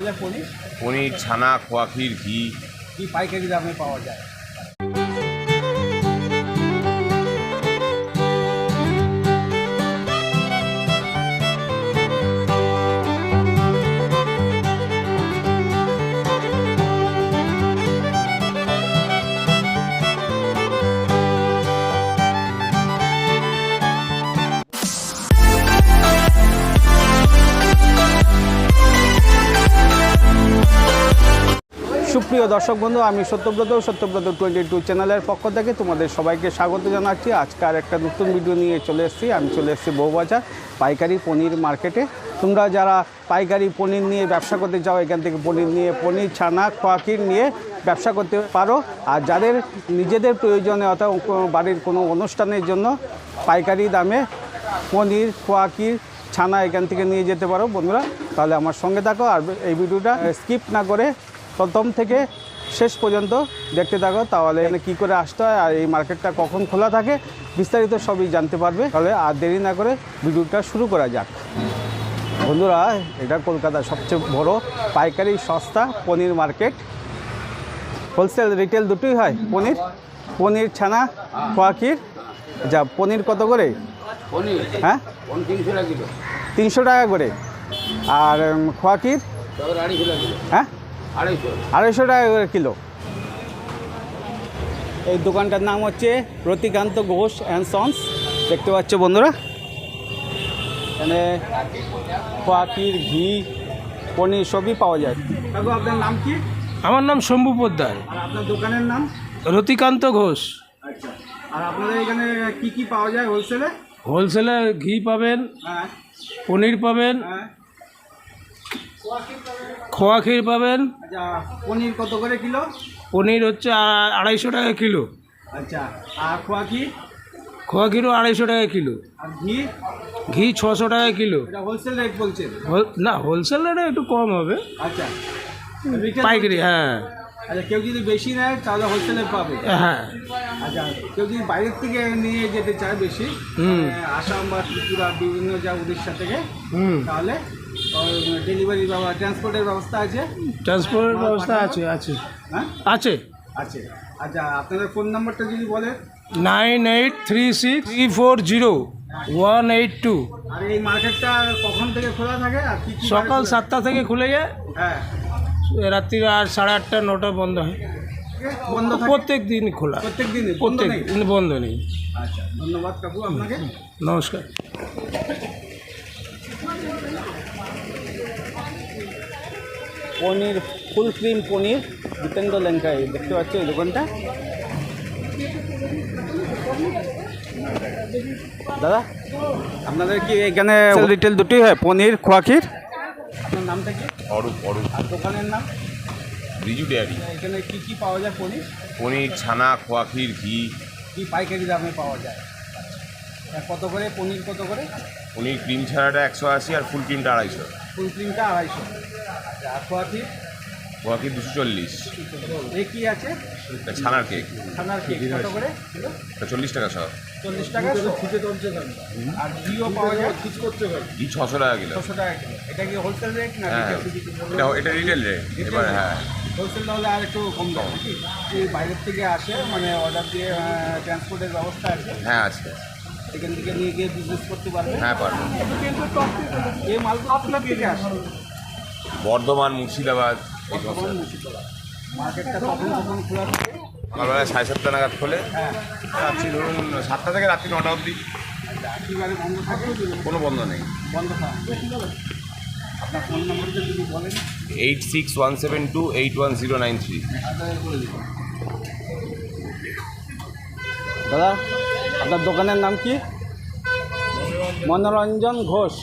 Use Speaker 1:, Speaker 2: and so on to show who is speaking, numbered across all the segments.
Speaker 1: পনির?
Speaker 2: পনির ছানা খোয়া ক্ষীর ঘি।
Speaker 1: কি পাইকারি দামে পাওয়া যায়? সুপ্রিয় দর্শক বন্ধু, আমি সত্যব্রত সত্যব্রত টোয়েন্টি টু চ্যানেলের পক্ষ থেকে তোমাদের সবাইকে স্বাগত জানাচ্ছি। আজকে আর একটা নতুন ভিডিও নিয়ে চলে এসেছি। আমি চলে এসেছি বউবাজার, পাইকারি পনির মার্কেটে। তোমরা যারা পাইকারি পনির নিয়ে ব্যবসা করতে চাও, এখান থেকে পনির নিয়ে, পনির, ছানা খোয়াকির নিয়ে ব্যবসা করতে পারো। আর যাদের নিজেদের প্রয়োজনে অর্থাৎ বাড়ির কোনো অনুষ্ঠানের জন্য পাইকারি দামে পনির খোয়াকির ছানা এখান থেকে নিয়ে যেতে পারো বন্ধুরা, তাহলে আমার সঙ্গে থাকো। আর এই ভিডিওটা স্কিপ না করে প্রথম থেকে শেষ পর্যন্ত দেখতে থাকো তাহলে এখানে কী করে আসতে হয় আর এই মার্কেটটা কখন খোলা থাকে বিস্তারিত সবই জানতে পারবে। তাহলে আর দেরি না করে ভিডিওটা শুরু করা যাক। বন্ধুরা এটা কলকাতার সবচেয়ে বড় পাইকারি সস্তা পনির মার্কেট। হোলসেল রিটেল দুটোই হয় পনির। পনির ছানা খোয়াকির যা পনির কত করে?
Speaker 3: পনির?
Speaker 1: হ্যাঁ?
Speaker 3: তিনশো টাকা
Speaker 1: করে। আর খোয়াকির হ্যাঁ?
Speaker 3: আড়াইশো।
Speaker 1: আড়াইশো টাকা করে কিলো। এই দোকানটার নাম হচ্ছে রতিকান্ত ঘোষ অ্যান্ড সন্স। দেখতে পাচ্ছ বন্ধুরা? এখানে পাখির ঘি পনির সবই পাওয়া যায়। আপনার নাম কি?
Speaker 4: আমার নাম শম্ভু পোদ্দার।
Speaker 1: আপনার দোকানের নাম?
Speaker 4: রতিকান্ত ঘোষ।
Speaker 1: আচ্ছা। আর আপনাদের এখানে কি কি পাওয়া যায় হোলসেলে?
Speaker 4: হোলসেলে ঘি পাবেন
Speaker 1: হ্যাঁ।
Speaker 4: পনির পাবেন
Speaker 1: হ্যাঁ।
Speaker 4: খোয়া ক্ষীর পাবেন?
Speaker 1: আচ্ছা পনির কত করে কিলো?
Speaker 4: পনির হচ্ছে আড়াইশো টাকা কিলো।
Speaker 1: আচ্ছা আর খোয়া ক্ষীর?
Speaker 4: খোয়া ক্ষীরও আড়াইশো টাকা কিলো।
Speaker 1: আর ঘি?
Speaker 4: ঘি ছশো টাকা কিলো।
Speaker 1: এটা হোলসেল রেট বলছেন?
Speaker 4: না হোলসেল রেটে একটু কম হবে।
Speaker 1: আচ্ছা
Speaker 4: পাইকারি হ্যাঁ।
Speaker 1: আচ্ছা কেউ যদি বেশি নেয় তাহলে হোলসেলে পাবে।
Speaker 4: হ্যাঁ।
Speaker 1: আচ্ছা কেউ যদি বাইরের থেকে নিয়ে যেতে চায় বেশি
Speaker 4: হুম।
Speaker 1: আসাম বা ত্রিপুরা বিভিন্ন যা উড়িষ্যা থেকে
Speaker 4: হুম।
Speaker 1: তাহলে ডেলিভারি ট্রান্সপোর্টের ব্যবস্থা আছে
Speaker 4: ট্রান্সপোর্টের ব্যবস্থা আছে আছে
Speaker 1: হ্যাঁ
Speaker 4: আছে
Speaker 1: আছে আচ্ছা আপনাদের ফোন নাম্বারটা যদি বলেন
Speaker 4: nine eight three six three four zero one eight two
Speaker 1: আর এই মার্কেটটা কখন থেকে খোলা থাকে আর কি কি
Speaker 4: সকাল সাতটা থেকে খুলে যায়।
Speaker 1: হ্যাঁ।
Speaker 4: রাত্রি আর সাড়ে আটটা নটা বন্ধ হয়।
Speaker 1: বন্ধ
Speaker 4: প্রত্যেক দিন খোলা।
Speaker 1: প্রত্যেক দিনে বন্ধ
Speaker 4: প্রত্যেক দিন বন্ধ নেই।
Speaker 1: আচ্ছা ধন্যবাদ কাকু আপনাকে।
Speaker 4: নমস্কার।
Speaker 1: পনির ফুল ক্রিম পনির জিতেন্দ্র লেঙ্কাই দেখতে পাচ্ছ এই দোকানটা? দাদা আপনাদের কি এখানে রিটেল দুটোই হয় পনির খোয়াকির আপনার নামটা কি?
Speaker 2: অরূপ অরূপ।
Speaker 1: আর দোকানের নাম?
Speaker 2: রিজু ডেয়ারি।
Speaker 1: এখানে কি কি পাওয়া যায় পনির?
Speaker 2: পনির ছানা খোয়া ক্ষীর ঘি।
Speaker 1: কি পাইকারি দামে পাওয়া যায়? কত করে? পনির কত করে?
Speaker 2: পনির ক্রিম ছানাটা একশো আশি আর ফুল ক্রিমটা আড়াইশো।
Speaker 1: ফুল ক্রিমটা আড়াইশো। আচ্ছা আর খোয়াকির
Speaker 2: খোয়া দুশো চল্লিশ।
Speaker 1: এ কি আছে?
Speaker 2: ছানার কেক।
Speaker 1: ছানার কেক কত করে?
Speaker 2: চল্লিশ টাকা সব
Speaker 1: চল্লিশ টাকা আর ঘিও পাওয়া যায়? ঠিক করতে পারে
Speaker 2: ঘি ছশো টাকা কিলো।
Speaker 1: ছশো টাকা কিলো। এটা কি হোলসেল রেট না
Speaker 2: হ্যাঁ এটা এটা রিটেল রেট এবার হ্যাঁ।
Speaker 1: হোলসেল তাহলে আর একটু কম দাম নাকি? বাইরের থেকে আসে মানে অর্ডার দিয়ে ট্রান্সপোর্টের ব্যবস্থা আছে?
Speaker 2: হ্যাঁ আছে।
Speaker 1: এখান থেকে নিয়ে গিয়ে বিজনেস করতে পারবে?
Speaker 2: হ্যাঁ পারব।
Speaker 1: এই মালগুলো আপনার থেকে আসে।
Speaker 2: বর্ধমান মুর্শিদাবাদ এই
Speaker 1: মুর্শিদাবাদ। মার্কেটটা কখন কখন খোলা থাকে।
Speaker 2: সকালবেলা সাড়ে সাতটা নাগাদ খোলে।
Speaker 1: হ্যাঁ।
Speaker 2: রাত্রি ধরুন সাতটা থেকে রাত্রি নটা অবধি। কোনো বন্ধ নেই।
Speaker 1: বন্ধ আপনার ফোন নম্বরটা যদি বলেন।
Speaker 2: Eight six one seven two eight one zero nine three.
Speaker 1: দেবো দাদা? আপনার দোকানের নাম কি? মনোরঞ্জন ঘোষ।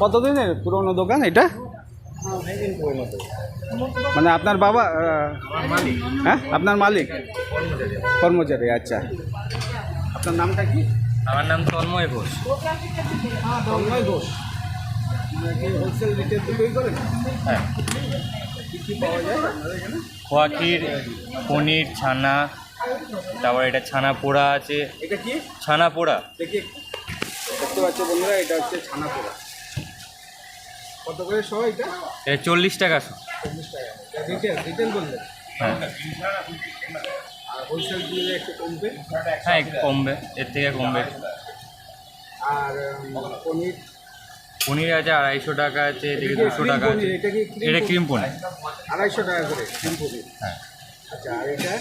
Speaker 1: কতদিনের পুরনো দোকান এটা? মানে আপনার বাবা হ্যাঁ? আপনার মালিক? কর্মচারী আচ্ছা। আপনার নামটা কি?
Speaker 5: আমার নাম তন্ময় ঘোষ।
Speaker 1: তন্ময় ঘোষ। হোলসেল রিটেল বিক্রি করেন?
Speaker 5: হ্যাঁ। পনির ছানা তারপর এটা ছানা পোড়া আছে।
Speaker 1: এটা কি?
Speaker 5: ছানা পোড়া
Speaker 1: দেখি। দেখতে পাচ্ছ বন্ধুরা এটা হচ্ছে ছানা পোড়া কত করে সহ এটা?
Speaker 5: এটা চল্লিশ টাকা শো।
Speaker 1: রিটেল রিটেল বললেন
Speaker 5: হ্যাঁ।
Speaker 1: আর হোলসেল দিলে একটু কমবে?
Speaker 5: হ্যাঁ একটু কমবে। এর থেকে কমবে।
Speaker 1: আর পনির?
Speaker 5: পনির আছে আড়াইশো টাকা আছে এদিকে দুশো টাকা আছে।
Speaker 1: এটা?
Speaker 5: ক্রিম পনির?
Speaker 1: আড়াইশো টাকা করে ক্রিম পনির।
Speaker 5: হ্যাঁ।
Speaker 1: আচ্ছা আর এটা?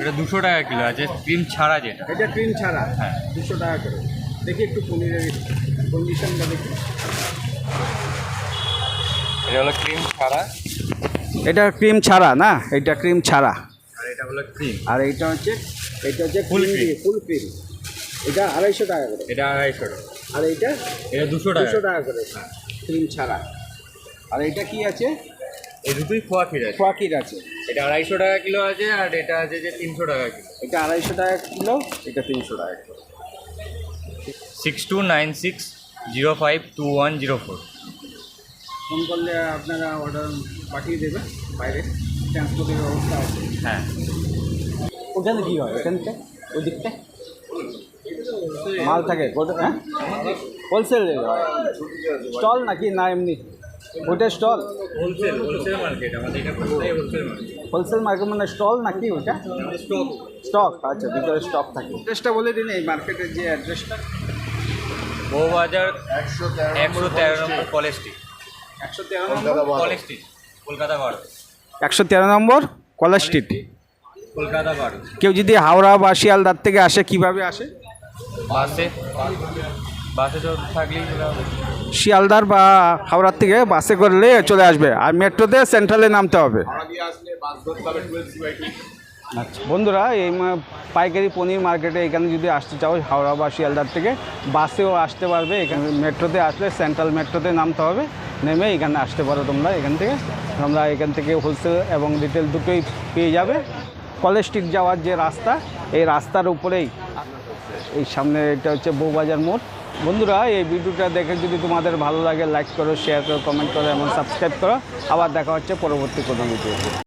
Speaker 5: এটা দুশো টাকা কিলো আছে ক্রিম ছাড়া যেটা।
Speaker 1: এটা ক্রিম ছাড়া?
Speaker 5: হ্যাঁ।
Speaker 1: দুশো টাকা করে। দেখি একটু পনিরের কন্ডিশনটা দেখি।
Speaker 5: এটা হলো ক্রিম ছাড়া।
Speaker 1: এটা ক্রিম ছাড়া না? এটা ক্রিম ছাড়া।
Speaker 5: আর এটা হলো ক্রিম।
Speaker 1: আর এইটা হচ্ছে এটা হচ্ছে ফুল
Speaker 5: cream।
Speaker 1: Full cream. এটা আড়াইশো টাকা করে।
Speaker 5: এটা আড়াইশো টাকা।
Speaker 1: আর এইটা
Speaker 5: এটা দুশো টাকা।
Speaker 1: দুশো টাকা করে। ক্রিম ছাড়া। আর এটা কি আছে?
Speaker 5: এই দুটোই খোয়া ক্ষীর আছে।
Speaker 1: ফাকির আছে।
Speaker 5: এটা আড়াইশো টাকা কিলো আছে আর এটা আছে যে তিনশো টাকা কিলো।
Speaker 1: এটা আড়াইশো টাকা কিলো এটা তিনশো টাকা kilo.
Speaker 5: Six two nine six zero five two one zero four.
Speaker 1: Phone করলে আপনারা অর্ডার পাঠিয়ে দেবেন বাইরে ট্রান্সপোর্টের ব্যবস্থা আছে।
Speaker 5: হ্যাঁ।
Speaker 1: ওখানে কি হয়? ওখানটা ওই দিকটা মাল থাকে হ্যাঁ? হোলসেল স্টল নাকি? না এমনি? ওটা স্টল
Speaker 5: হোলসেল হোলসেল মার্কেট আমাদের এটা পুরোটাই হোলসেল মার্কেট
Speaker 1: হোলসেল মার্কেট মানে স্টল নাকি ওটা?
Speaker 5: স্টক
Speaker 1: স্টক আচ্ছা ভিতরে স্টক থাকে। অ্যাড্রেসটা বলে দিন এই মার্কেটের যে অ্যাড্রেসটা
Speaker 5: বউবাজার একশো তেরো নম্বর কলেজ স্ট্রিট
Speaker 1: একশো তেরো নম্বর?
Speaker 5: কলেজ স্ট্রিট কলকাতা বারো
Speaker 1: একশো তেরো নম্বর কলেজ স্ট্রিট
Speaker 5: কলকাতা বারো
Speaker 1: কেউ যদি হাওড়া বা শিয়ালদার থেকে আসে কীভাবে আসে?
Speaker 5: বাসে। বাসে থাকলেই
Speaker 1: শিয়ালদার বা হাওড়ার থেকে বাসে করলে চলে আসবে। আর মেট্রোতে সেন্ট্রালে নামতে হবে। আচ্ছা বন্ধুরা এই মা- পাইকারি পনির মার্কেটে এখানে যদি আসতে চাও হাওড়া বা শিয়ালদার থেকে বাসেও আসতে পারবে। এখানে মেট্রোতে আসলে সেন্ট্রাল মেট্রোতে নামতে হবে। নেমে এখানে আসতে পারো তোমরা এখান থেকে। তোমরা এখান থেকে হোলসেল এবং রিটেল দুটোই পেয়ে যাবে। কলেজ স্ট্রিট যাওয়ার যে রাস্তা এই রাস্তার উপরেই এই সামনে এটা হচ্ছে বউবাজার মোড়। বন্ধুরা, এই ভিডিওটা দেখে যদি তোমাদের ভালো লাগে লাইক করো শেয়ার করো কমেন্ট করো, এবং সাবস্ক্রাইব করো। আবার দেখা হচ্ছে পরবর্তী কোনো ভিডিও